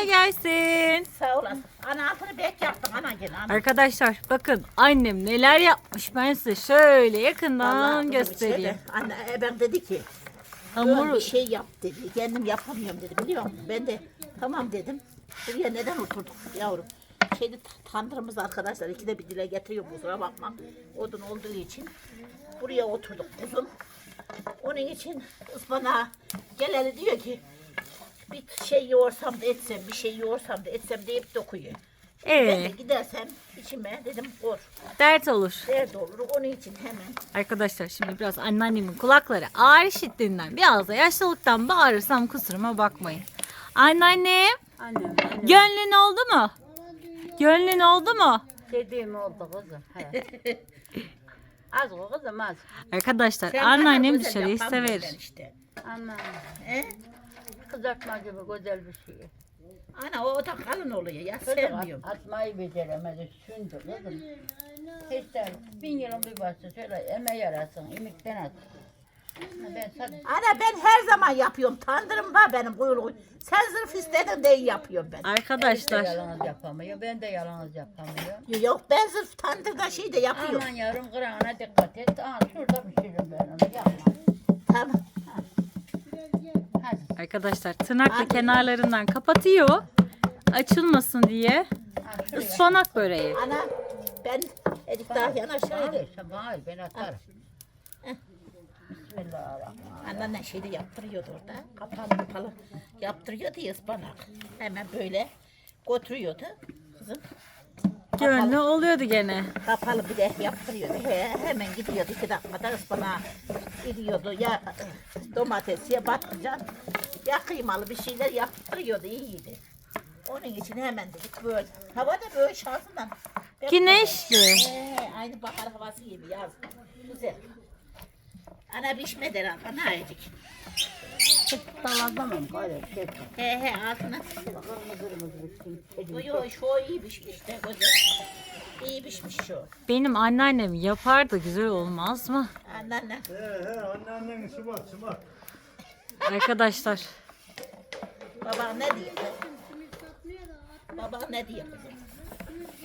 Kolay gelsin. Sağ olasın. Ana altını bek yaptın ana gene. Ana. Arkadaşlar bakın annem neler yapmış. Ben size şöyle yakından Vallahi göstereyim. Anne e, ben dedi ki Hamur bir şey yap dedi. Kendim yapamıyorum dedi biliyor musun? Ben de tamam dedim. Buraya neden oturduk yavrum? Şeyde tandırımız arkadaşlar ikide bir dile getiriyor kusura bakma. Odun olduğu için. Buraya oturduk kuzum. Onun için ıspanağa geleli diyor ki bir şey yoğursam da etsem, bir şey yoğursam da etsem deyip dokuyor. Ben de evet gidersem içime dedim kor. dert olur. Dert olur. Onun için hemen Arkadaşlar şimdi biraz anneannemin kulakları ağrı işittiğinden biraz da yaşlılıktan bağırırsam kusuruma bakmayın. Anneannem Annem, annem gönlün oldu mu? Gönlün oldu mu? dediğim oldu kızım. He. az o kızım az. Arkadaşlar Sen anneannem güzel dışarıyı sever. Işte. Aman He? Kızartma gibi güzel bir şey. Ana o da kalın oluyor ya sevmiyorum. at, atmayı beceremedi. Sündü kızım. De bin yılın bir bastı şöyle eme yarasın. imikten at. Ben sana Ana ben her zaman yapıyorum. Tandırım var benim kuyruğu. Sen zırh istedin de yapıyorum ben. Arkadaşlar yalnız yapamıyor. Ben de yalnız yapamıyorum. Yok ben zırh tandırda şey de yapıyorum. Aman yavrum kırağına dikkat et. Aa, şurada pişiririm ben onu. Yapma. Tamam. Hadi. arkadaşlar tırnakla kenarlarından kapatıyor. Açılmasın diye. Ispanak böreği. Ana ben edik daha yanaşaydı. Hayır, ben atarım. Bismillahirrahmanirrahim. Anneanne şeyde yaptırıyordu orada. Kapalı kapalı yaptırıyordu ya ıspanak. Hemen böyle götürüyordu. Kızım Gönlü oluyordu gene. kapalı bir de yaptırıyordu. He, hemen gidiyordu iki dakikada ıspanağı gidiyordu. Ya domates ya patlıcan ya kıymalı bir şeyler yaptırıyordu iyiydi. Onun için hemen dedik böyle. Hava da böyle şansından. Güneşli. aynı bahar havası gibi yaz. Güzel. Ana pişmeden ana yedik. Dalanamam gayrı. Şey, He he altına. bir şey. Yo şu iyi pişmiş de güzel. İyi pişmiş şu. Benim anneannem yapar da güzel olmaz mı? Anneanne. He he anneannen sıvat sıvat. Arkadaşlar Baba ne diyor? Baba ne diyor kızım?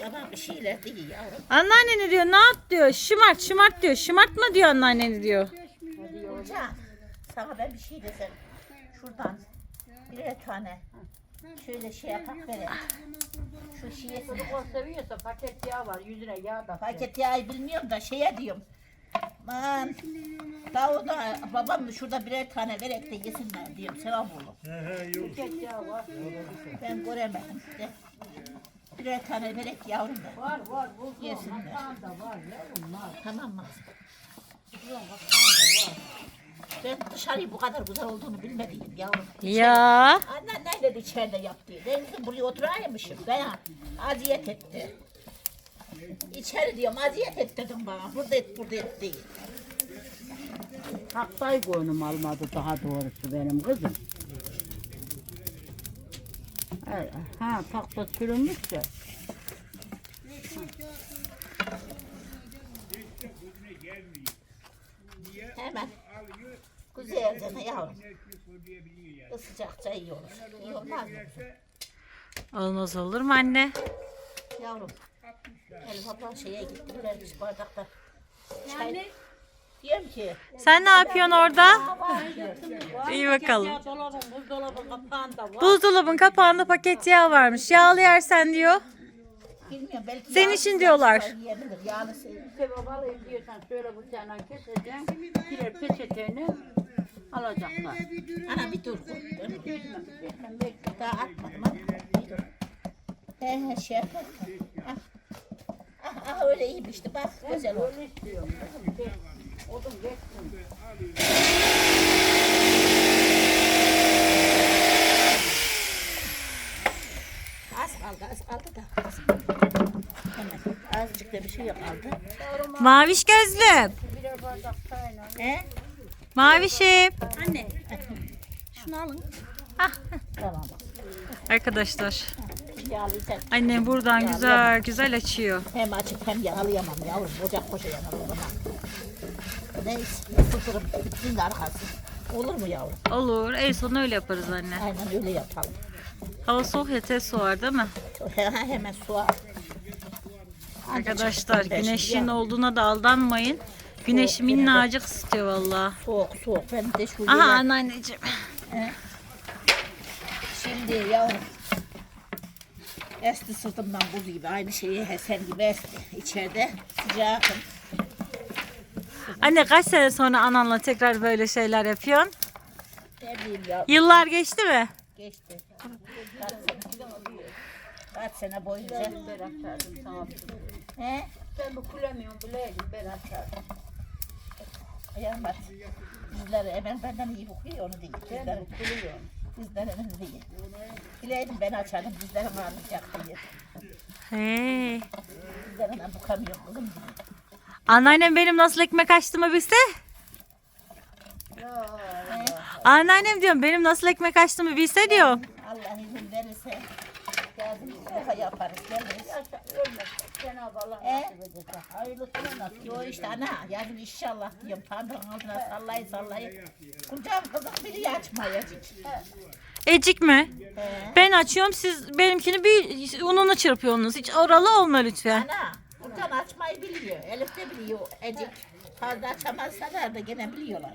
Baba bir şeyler diyor yavrum. Anneanne ne diyor? Ne yap diyor? Şımart şımart diyor. Şımartma diyor anneanneni diyor. Can, sana ben bir şey desem. Şuradan birer tane şöyle şey yapak vereyim. Şu şişesini Çocuklar seviyorsa paket yağ var. Yüzüne yağ da. paket yağı bilmiyorum da şeye diyorum. Man, Davud'a babam şurada birer tane verek de yesinler diyorum. Sevap olur. He he yok. Paket yağ var. Ben göremedim işte. Birer tane verek yavrum da. Var var. Yesinler. da var yavrum var. Tamam mı? Ben dışarıyı bu kadar güzel olduğunu bilmediydim yavrum. Ya Annen neyle içeride yaptı? Ben dedim buraya oturaymışım. Ben aziyet etti. İçeri diyorum aziyet et dedim bana. Burada et burada et değil. Haktay koynum almadı daha doğrusu benim kızım. Ha, ha takta sürülmüş de. Hemen. Güzelce ne yavrum. Isıcakça iyi olur. İyi olmaz mı? olmaz olur mu anne? Yavrum. Elif abla şeye gitti. Vermiş bardakta. Çay. Diyorum ki. Sen ne yapıyorsun orada? İyi bakalım. Buzdolabın kapağında var. Buzdolabın kapağında paket yağ varmış. Yağlı yersen diyor. Bilmiyorum belki Senin için diyorlar. Yiyebilir. Yağlı şey. Sevap alayım diyorsan şöyle bıçağına keseceksin. Birer peçeteni alacaklar. Ana bir dur. dur. Geçmem, geçmem, bekle. Daha atmadım ama. Bir dur. He he şey yapma. Ah. Ah, ah öyle iyiymişti bak güzel oldu. Öyle istiyorum. kızım. Odun geçsin. Az kaldı az kaldı da. Hemen azıcık da bir şey yok. Maviş gözlüm. He? Mavişim. Anne. Şunu alın. Tamam. Arkadaşlar Yağlayacak. annem buradan güzel güzel açıyor. Hem açık hem yağlayamam yavrum. Ocak koşa yanar o zaman. Neyse. Tuturum. Bütün arkası. Olur mu yavrum? Olur. En son öyle yaparız anne. Aynen öyle yapalım. Hava soğuk ya tez soğar değil mi? He- he- Hemen su al. Arkadaşlar güneşin olduğuna da aldanmayın. Güneş minnacık ısıtıyor valla. Soğuk soğuk. Ben de şu Aha yılan- anneanneciğim. Şimdi yavrum. Esti sırtımdan buz gibi. Aynı şeyi Hesen gibi esti. İçeride sıcakım. Anne kaç sene sonra ananla tekrar böyle şeyler yapıyorsun? Ne diyeyim ya. Yıllar geçti mi? Geçti. Kaç sene, boyunca. Ben açardım sana. He? Sen bu kulemiyorsun bileydim ben açardım. Ayağım bak. Bizler hemen benden iyi okuyor onu değil. Ben Bizler, bu kuluyorum. bizler hemen değil. Bileydim ben açardım. Bizlerin ağırlayacak diye. He. Bizlerinden bukamıyorum kızım. Anneannem benim nasıl ekmek açtığımı bilse. Anneannem diyorum benim nasıl ekmek açtığımı bilse diyorum. Allah izin verirse. Geldim. Şaka yaparız. Geliriz. Yaşa ölmez. Cenab-ı Allah E? nasip ederse. Hayırlısını nasip Yo işte ana yarın inşallah diyorum Tanrı'nın altına sallayı sallayı. Kucağım kızım biri açmayacak. Ecik mi? He. Ben açıyorum siz benimkini bir ununu çırpıyorsunuz. Hiç oralı olma lütfen. Ana buradan açmayı biliyor. Elif de biliyor. Ecik. Fazla açamazsalar da gene biliyorlar.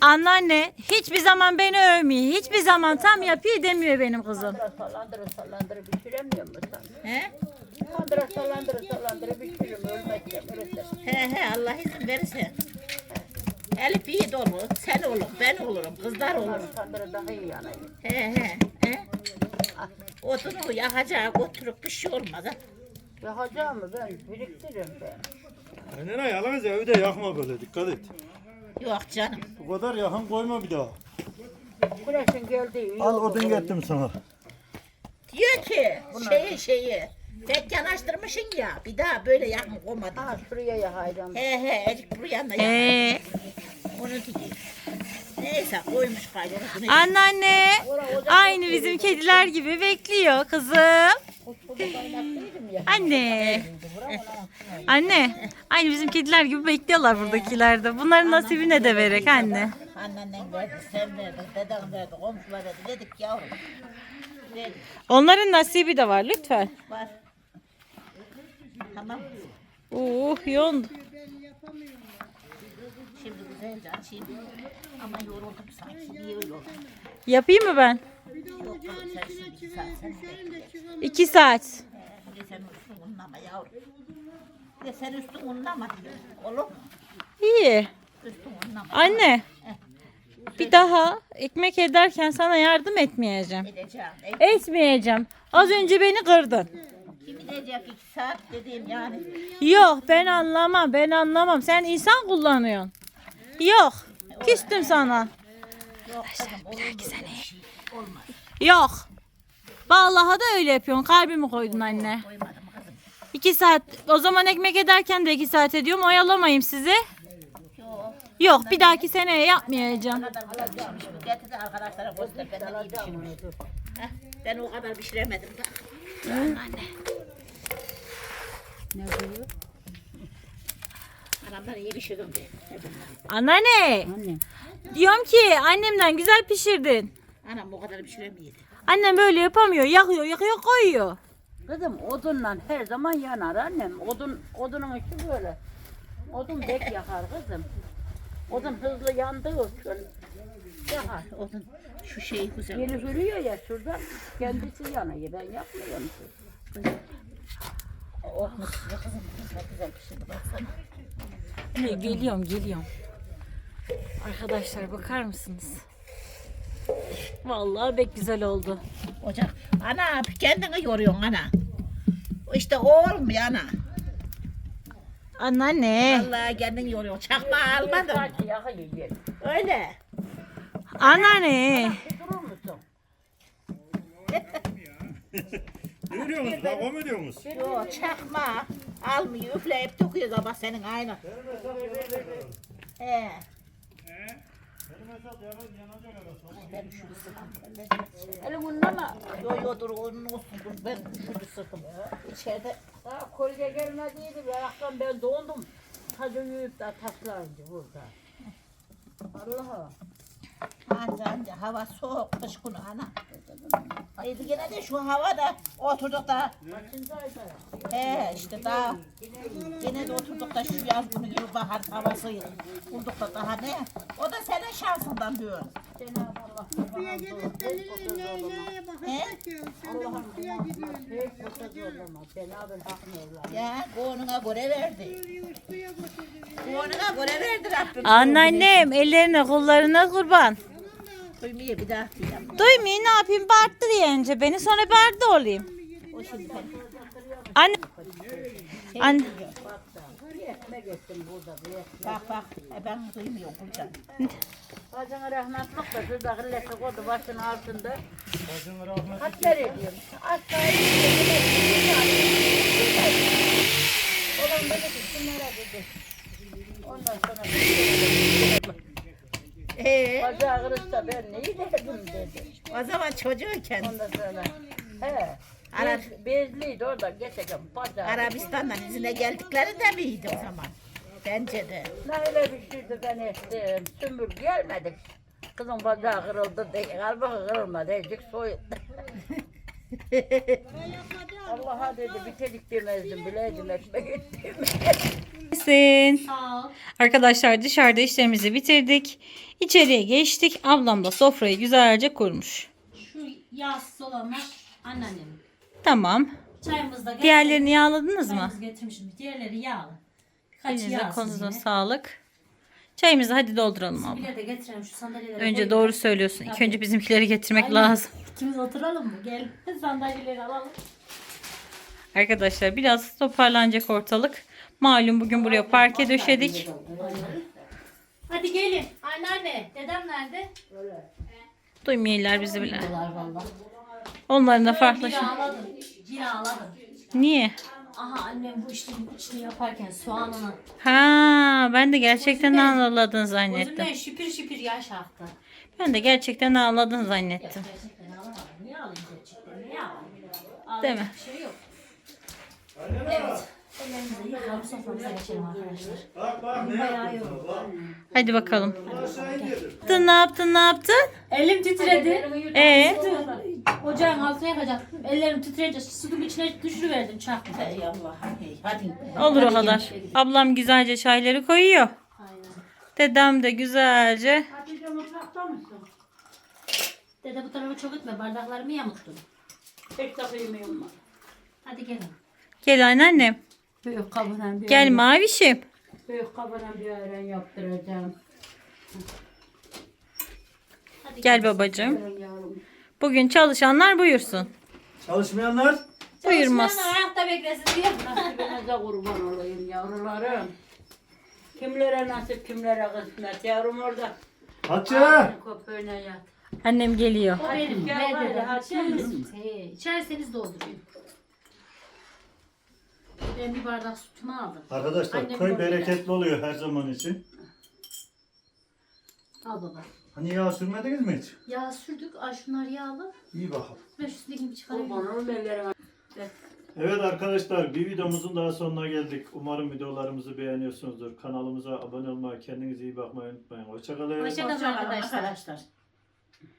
Anneanne hiçbir zaman beni övmüyor. Hiçbir zaman tam yapıyor demiyor benim kızım. Sallandıra sallandıra pişiremiyor musun sen? He? Sallandıra sallandıra sallandıra pişiririm ölmezsem ölürsem. He he Allah izin verirse. Elif iyi de olur. Sen olur. Ben olurum. Kızlar olur. Sallandıra daha iyi yanayım. He he. He. Odunu yakacak oturup bir şey olmaz. ha. Yakacağımı ben biriktiririm ben. Annene yalnız evde yakma böyle dikkat et. Yok canım. Bu kadar yakın koyma bir daha. Güneşin geldiği Al odun getirdim sana. Diyor ki şeyi şeyi. Pek yanaştırmışsın ya. Bir daha böyle yakın olmadı. Ha şuraya yakaydım. He he. Ecik buraya da yak. Ee, Onu diyor. Neyse koymuş kaydını. Bunu anneanne aynı bizim kediler gibi bekliyor kızım. Anne. Anne. Aynı bizim kediler gibi bekliyorlar buradakiler de. Bunların nasibine de verek anne. Anneannen verdi, sen verdin, deden verdi, komşular verdi. Dedik yavrum. Verdik. Onların nasibi de var lütfen. Var. Tamam. Uh yoğun. Şimdi güzelce açayım. Ama yoruldum sanki. Niye? Yapayım mı ben? Yok sen şimdi iki saat sen bekle. İki saat. Bir de sen üstün unlama yavrum. De sen üstün unlama. Olur mu? İyi. Üstün unlama. Anne. Bir daha ekmek ederken sana yardım etmeyeceğim. Edeceğim. Etmeyeceğim. Az önce beni kırdın. kim edecek iki saat dediğim yani. Yok ben anlamam ben anlamam. Sen insan kullanıyorsun. Yok. Küstüm sana. Yok kızım olur mu. Yok. Vallahi da öyle yapıyorsun. Kalbimi koydun anne. Koymadım. İki saat. O zaman ekmek ederken de iki saat ediyorum. Oyalamayayım sizi. Yok. Yok bir dahaki seneye yapmayacağım. kadar güzel pişirmiş. Getir de arkadaşlara göster. Ben de iyi pişirmiş. Heh, Ben o kadar pişiremedim da. Ne diyor? Anamdan iyi pişirdim diye. Anneanne. Anne. Diyorum ki annemden güzel pişirdin. Anam o kadar pişiremiyordu. Annem böyle yapamıyor. Yakıyor yakıyor koyuyor. Kızım odunla her zaman yanar annem. Odun odunun işi böyle. Odun bek yakar kızım. Odun hızlı yandığı için yakar. Odun şu şey güzel. Biri sürüyor ya şurada kendisi yanıyor. Ben yapmıyorum. Oh gibi kızım güzel güzel pişirdi baksana. Ne, geliyorum geliyorum. Arkadaşlar bakar mısınız? Vallahi pek güzel oldu. Ocak. Ana kendini yoruyorsun ana. İşte o olmuyor ana. Anneanne. Vallahi kendini yoruyorsun. Çakma almadın. Öyle. Anneanne. Durur musun? Ne diyorsunuz? Kavga mı ediyorsunuz? Yo çakma almıyor. Üfleyip döküyor sabah senin aynı. He. Ben şunu sıkım. Elim unlama. Yo yo dur onun olsun dur ben şunu sıkım. İçeride Daha kolye gelmediydi. Meraktan ben dondum. Tadı yiyip de taşlardı burada. Allah'a. anca anca hava soğuk kış günü ana. Haydi gene de şu havada oturduk da. He işte daha gene de oturduk da şu yaz günü gibi bahar havası bulduk da daha ne? O da senin şansından diyor. Suya gidip de ne- neye bakacak ki? Sen de bu suya gidiyorsun. Ya koğununa göre verdi. Koğununa göre verdi Rabbim. Anneannem ellerine kollarına kurban. Duymuyor bir daha. Duymayın ne yapayım bağırttı diyence beni sonra bağırdı olayım. O şimdi Anne. Anne. Bak bak e ben duymuyorum Gülcan. Bacına rahmetlik da şurada hilleti koydu başının altında. Bacın rahmet. Hatlar ediyorum. Aşağıya Olan dedi ki şunlara dedi. Ondan sonra Ee, bacağı kırışta ben neyi derdim dedi. o zaman çocuğuyken Ondan sonra he. Ara- Bez, bezliydi orada geçeceğim bacağı. Arabistan'dan izine geldiklerinde miydi o zaman? Bence de. Ne öyle bir şeydi ben ettim. Sümbül gelmedik. Kızın bacağı kırıldı diye. Kalbi kırılmadı. Ecik soyuldu. Allah'a dedi bitirdik demezdim. Bileydim ekmek ettim. Sin. Arkadaşlar dışarıda işlerimizi bitirdik. İçeriye geçtik. Ablam da sofrayı güzelce kurmuş. Şu yağsız olanlar anneannemin. Tamam. Çayımızı da Diğerlerini yağladınız mı? Çayımızı getirmişim. Diğerleri yağlı. Birkaç Elinize yine. sağlık. Çayımızı hadi dolduralım abla. Bir de getirelim şu sandalyeleri. Önce koyun. doğru söylüyorsun. İlk önce bizimkileri getirmek Aynen. lazım. İkimiz oturalım mı? Gel. Sandalyeleri alalım. Arkadaşlar biraz toparlanacak ortalık. Malum bugün buraya parke döşedik. Hadi gelin. Anneanne. Dedem nerede? Duymuyorlar bizi bile. Onların da farklı şey. Ağladım. Yine ağladım. Niye? Aha annem bu işlerin içini yaparken soğanını Ha, ben de gerçekten ağladın zannettim. gözümden şipir şipir yaş aktı. Ben de gerçekten ağladın zannettim. Gerçekten ağlamadım. Niye ağlayayım gerçekten? Niye ağlayayım? Ağlayacak Değil mi? Bir şey yok. Evet. Ellerimizi yıkayalım soframıza geçelim arkadaşlar. Bak bak ne Bayağı yaptın yoruldum. bak. Hadi bakalım. Aşağı indirdim. Yaptın, ne yaptın, ne yaptın? Elim titredi. Ee? Ocağın altına yakacaktım. Ellerim titreyince sudun içine düşürüverdim çarptım. Ey Allah hadi. hadi. Olur o kadar. gelin. Ablam güzelce çayları koyuyor. Aynen. Dedem de güzelce. Hatice mutfakta mısın? Dede bu tarafa çok etme bardaklarımı yamuttun. Tek takıyım var. Hadi gelin. Gel anneannem. Büyük kabına bir Gel mavişim. Büyük kabına bir ayran yaptıracağım. Hadi Gel babacığım. Ben yavrum. Bugün çalışanlar buyursun. Çalışmayanlar Buyurmaz. Çalışmayanlar ayakta beklesin diye. Nasibinize kurban olayım yavrularım. Kimlere nasip kimlere kısmet yavrum orada. Hatice. Köpüğüne yat. Annem geliyor. O benim. Ben dedem. hadi. İçerseniz, doldurayım. Ben bir bardak sütümü aldım. Arkadaşlar Annem köy bereketli oluyor her zaman için. Al baba. Hani yağ sürmediniz mi hiç? Yağ sürdük. Ay şunlar yağlı. İyi bakalım. Ben şu üstündekini bir çıkarayım. Kurban olun ellerime. Evet arkadaşlar bir videomuzun daha sonuna geldik. Umarım videolarımızı beğeniyorsunuzdur. Kanalımıza abone olmayı, kendinize iyi bakmayı unutmayın. Hoşçakalın. Hoşçakalın arkadaşlar. Arkadaşlar.